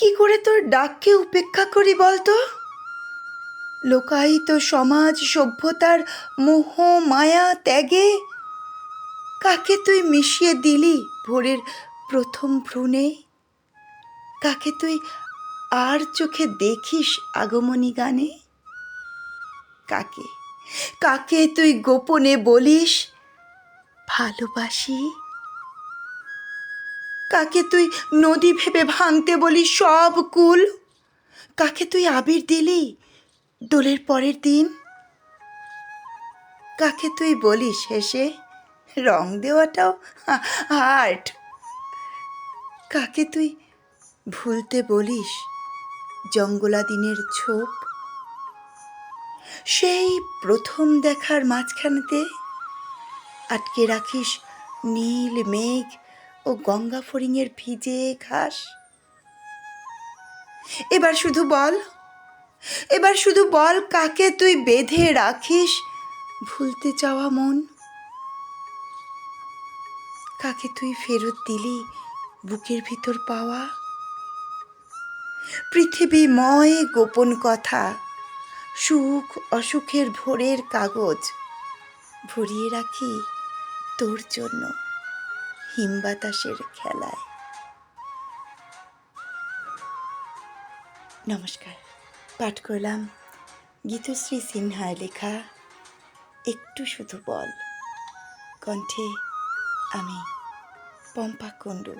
কি করে তোর ডাককে উপেক্ষা করি বলতো? লোকায়িত সমাজ, সভ্যতার মোহ, মায়া, ত্যাগে কাকে তুই মিশিয়ে দিলি ভোরের প্রথম ভ্রূণে? কাকে তুই আর চোখে দেখিস আগমনী গানে? কাকে কাকে তুই গোপনে বলিস ভালোবাসি? কাকে তুই নদী ভেবে ভাঙতে বলি সব কুল? কাকে তুই আবির দিলি দোলের পরের দিন? কাকে তুই বলিস হেসে রং দেওয়াটাও আর্ট? কাকে তুই ভুলতে বলিস জঙ্গলা দিনের ছোপ? সেই প্রথম দেখার মাঝখানেতে আটকে রাখিস নীল মেঘ ও গঙ্গা ফড়িংয়ের ভিজে ঘাস? এবার শুধু বল, এবার শুধু বল কাকে তুই বেঁধে রাখিস ভুলতে চাওয়া মন? কাকে তুই ফেরত দিলি বুকের ভিতর পাওয়া? পৃথিবীময় গোপন কথা, সুখ অসুখের ভোরের কাগজ ভরিয়ে রাখি তোর জন্য। হিম বাতাসের খেলায়। নমস্কার, পাঠ করলাম গীতশ্রী সিনহায় লেখা, একটু শুধু বল। কণ্ঠে আমি পম্পা কুণ্ডু।